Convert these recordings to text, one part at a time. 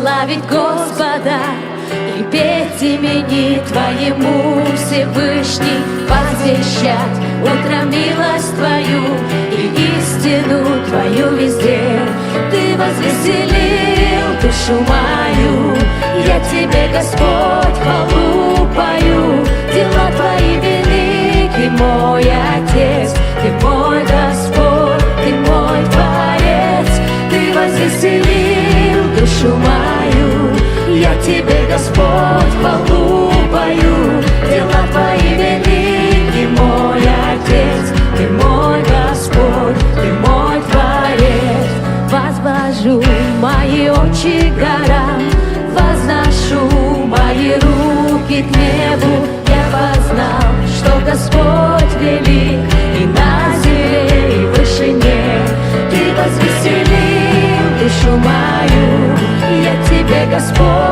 славить Господа и петь имени Твоему Всевышний, возвещать утром милость Твою и истину Твою везде. Ты возвеселил душу мою, я Тебе, Господь, хвалу пою, дела Твои велики, мой Отец, Ты мой Господь, Ты мой Творец, Ты возвеселил душу мою, я Тебе, Господь, хвалу пою, дела Твои велики, мой Отец, Ты мой Господь, Ты мой Творец. Возвожу мои очи горам, возношу мои руки к небу. Я познал, что Господь велик и на земле, и в вышине. Ты возвеселил душу мою, я тебе, Господь,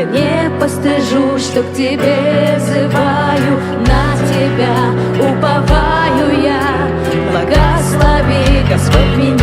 Я не постыжу, что к тебе взываю На тебя уповаю я. Благослови, Господь, меня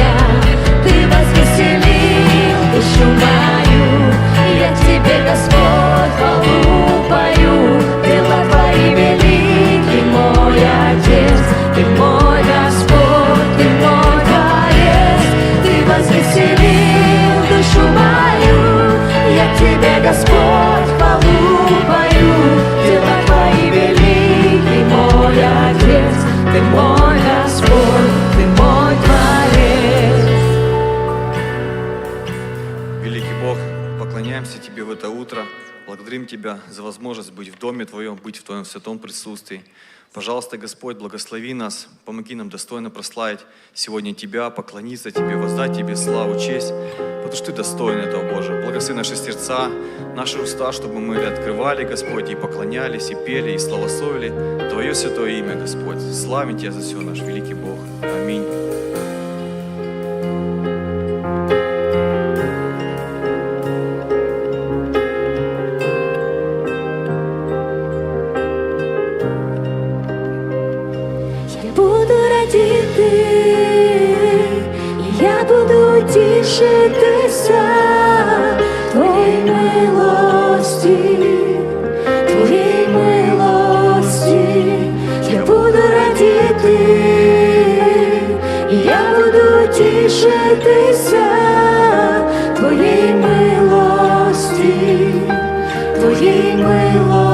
поклоняемся Тебе в это утро. Благодарим Тебя за возможность быть в Доме Твоем, быть в Твоем святом присутствии. Пожалуйста, Господь, благослови нас, помоги нам достойно прославить сегодня Тебя, поклониться Тебе, воздать Тебе славу, честь, потому что Ты достоин этого, Боже. Благослови наши сердца, наши уста, чтобы мы открывали, Господь, и поклонялись, и пели, и славословили Твое святое имя, Господь. Славим Тебя за все, наш великий Бог. Аминь. Радіти, я буду тішитися Твоїй милості, Твоїй милості, я буду радіти, я буду тішитися Твоїй милості, Твоїй милості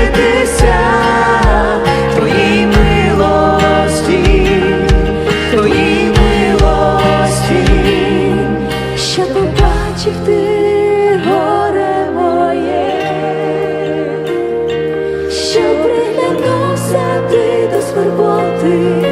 тішитися твоїй милості, твоїй милості, що побачив ти горе моє, що приглянувся ти до скорботи.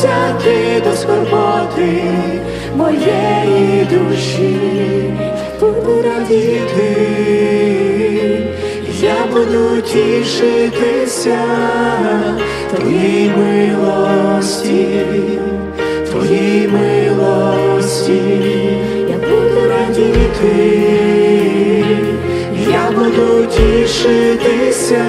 торкнувся до скорботи моєї душі, буду радіти, я буду тішитися твоїй милості, твоїй милості, я буду радіти, я буду тішитися.